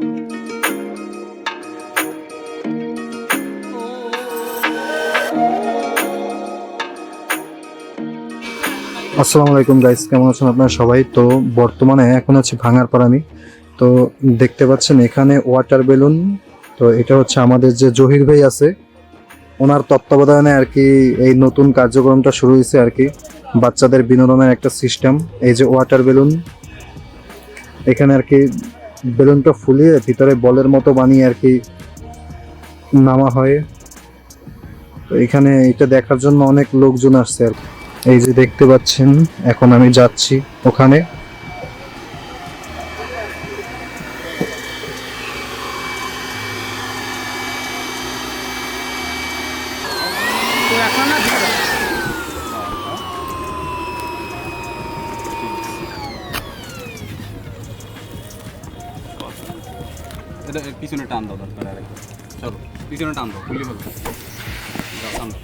আসসালামু আলাইকুম গাইস, কেমন আছেন আপনারা সবাই? তো বর্তমানে এখন আছে ভাঙার আমি তো দেখতে পাচ্ছেন এখানে ওয়াটার বেলুন তো এটা হচ্ছে আমাদের যে জহির ভাই আছে, ওনার তত্ত্বাবধানে আর কি এই নতুন কার্যক্রমটা শুরু হয়েছে আর কি। বাচ্চাদের বিনোদনের একটা সিস্টেম এই যে ওয়াটার বেলুন এখানে আর কি বেলুনটা ফুলিয়ে ভিতরে বলের মতো বানিয়ে আর কি নামা হয়। তো এখানে এটা দেখার জন্য অনেক লোকজন আসছে আর এই যে দেখতে পাচ্ছেন, এখন আমি যাচ্ছি ওখানে। এটা পিছনে টান দাও দরকার আর। চলো পিছনে টান দাও খুলি যাও, টান দাও।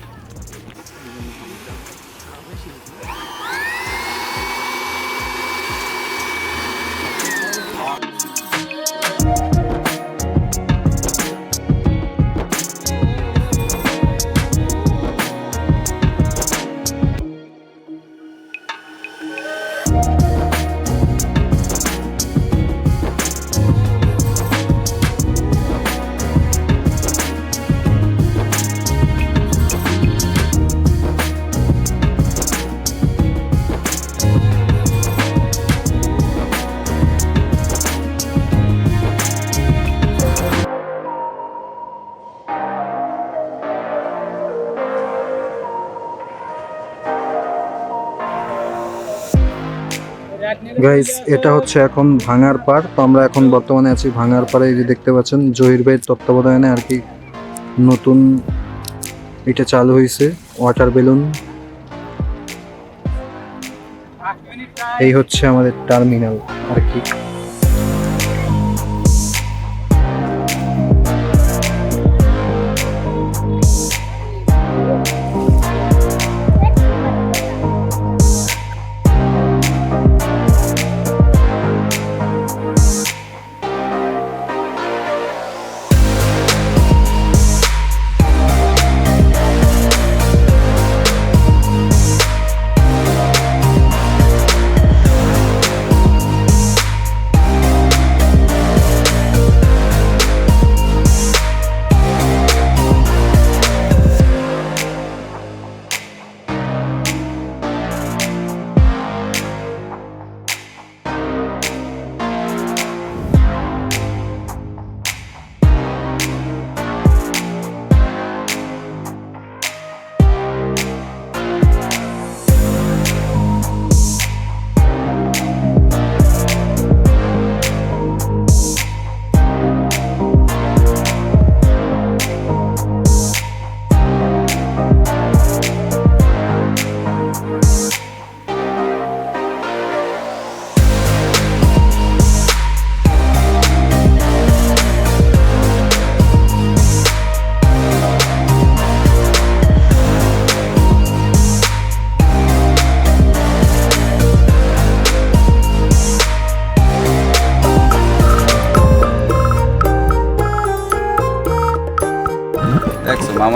গাইস এটা হচ্ছে এখন ভাঙার পাড়। তো আমরা এখন বর্তমানে আছি ভাঙার পাড়ে। যে দেখতে পাচ্ছেন, জহির ভাইয়ের তত্ত্বাবধানে আর কি নতুন এটা চালু হয়েছে ওয়াটার বেলুন এই হচ্ছে আমাদের টার্মিনাল আর কি।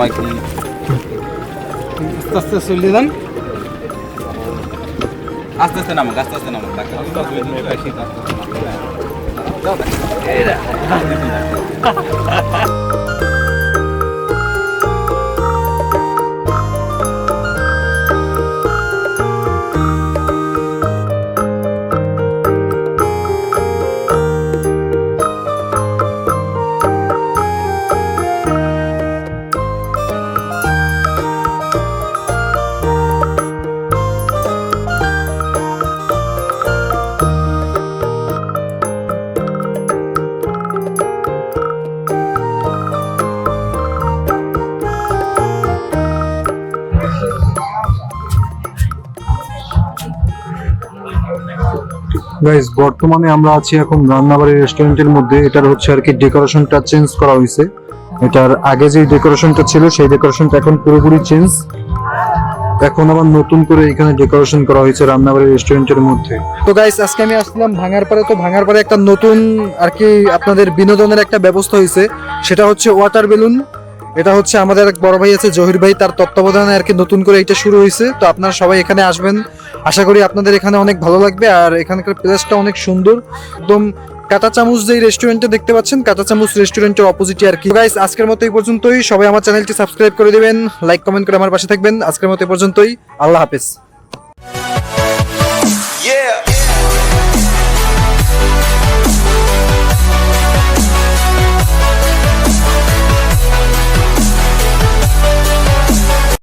দেখছো মামা কি আস্তে আস্তে চলে যান আস্তে আস্তে নামো আস্তে আস্তে নামো তাকে Guys বর্তমানে আমরা আছি এখন রান্নাবাড়ি রেস্টুরেন্টের মধ্যে। এটার হচ্ছে আর কি ডেকোরেশনটা চেঞ্জ করা হয়েছে এটার আগে যে ডেকোরেশনটা ছিল, সেই ডেকোরেশনটা এখন পুরোপুরি চেঞ্জ এখন আবার নতুন করে এখানে ডেকোরেশন করা হয়েছে রান্নাবাড়ি রেস্টুরেন্টের মধ্যে। তো গাইস আজকে আমি আসলাম ভাঙার পরে তো ভাঙার পরে একটা নতুন আর কি আপনাদের বিনোদনের একটা ব্যবস্থা হয়েছে সেটা হচ্ছে ওয়াটার বেলুন এটা হচ্ছে আমাদের এক বড় ভাই আছে, জহির ভাই। তার তত্ত্বাবধানে আর কি নতুন করে এটা শুরু হয়েছে। তো আপনারা সবাই এখানে আসবেন। আশা করি আপনাদের এখানে অনেক ভালো লাগবে। আর এখানকার প্লেসটা অনেক সুন্দর। একদম কাটা চামচ যেই রেস্টুরেন্টে দেখতে পাচ্ছেন কাটা চামচ রেস্টুরেন্টের অপোজিটে আর কি। গাইস আজকের মতো এই পর্যন্তই। সবাই আমার চ্যানেলটি সাবস্ক্রাইব করে দেবেন লাইক কমেন্ট করে আমার পাশে থাকবেন। আজকের মতো এই পর্যন্তই। আল্লাহ হাফেজ।